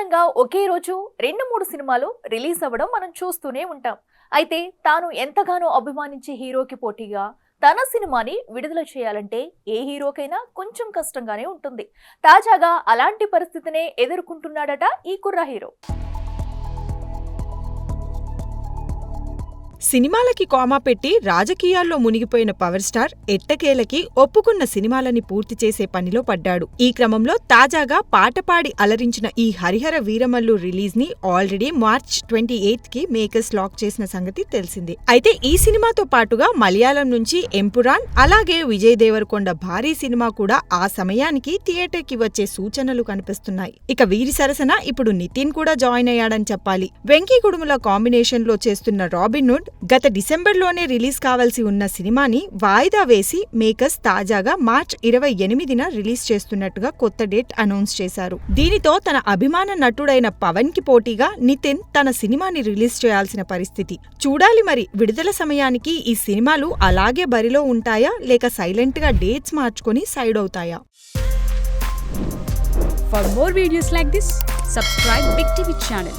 సాధారణంగా ఒకే రోజు రెండు మూడు సినిమాలు రిలీజ్ అవ్వడం మనం చూస్తూనే ఉంటాం. అయితే తాను ఎంతగానో అభిమానించే హీరోకి పోటీగా తన సినిమాని విడుదల చేయాలంటే ఏ హీరోకైనా కొంచెం కష్టంగానే ఉంటుంది. తాజాగా అలాంటి పరిస్థితినే ఎదుర్కొంటున్నాడట ఈ కుర్ర హీరో. సినిమాలకి కామా పెట్టి రాజకీయాల్లో మునిగిపోయిన పవర్ స్టార్ ఎట్టకేలకి ఒప్పుకున్న సినిమాలని పూర్తి చేసే పనిలో పడ్డాడు. ఈ క్రమంలో తాజాగా పాట పాడి అలరించిన ఈ హరిహర వీరమల్లు రిలీజ్ని ఆల్రెడీ మార్చ్ ట్వంటీ ఎయిత్కి మేకర్స్ లాక్ చేసిన సంగతి తెలిసింది. అయితే ఈ సినిమాతో పాటుగా మలయాళం నుంచి ఎంపురాన్ అలాగే విజయ్ దేవరకొండ భారీ సినిమా కూడా ఆ సమయానికి థియేటర్కి వచ్చే సూచనలు కనిపిస్తున్నాయి. ఇక వీరి సరసన ఇప్పుడు నితిన్ కూడా జాయిన్ అయ్యాడని చెప్పాలి. వెంకీ కుడుముల కాంబినేషన్లో చేస్తున్న రాబిన్ హుడ్ గత డిసెంబర్లోనే రిలీజ్ కావాల్సి ఉన్న సినిమాని వాయిదా వేసి మేకర్స్ తాజాగా మార్చ్ ఇరవై ఎనిమిదిన రిలీజ్ చేస్తున్నట్టుగా కొత్త డేట్ అనౌన్స్ చేశారు. దీనితో తన అభిమాన నటుడైన పవన్కి పోటీగా నితిన్ తన సినిమాని రిలీజ్ చేయాల్సిన పరిస్థితి. చూడాలి మరి విడుదల సమయానికి ఈ సినిమాలు అలాగే బరిలో ఉంటాయా లేక సైలెంట్గా డేట్స్ మార్చుకొని సైడ్ అవుతాయా? For more videos like this subscribe big TV channel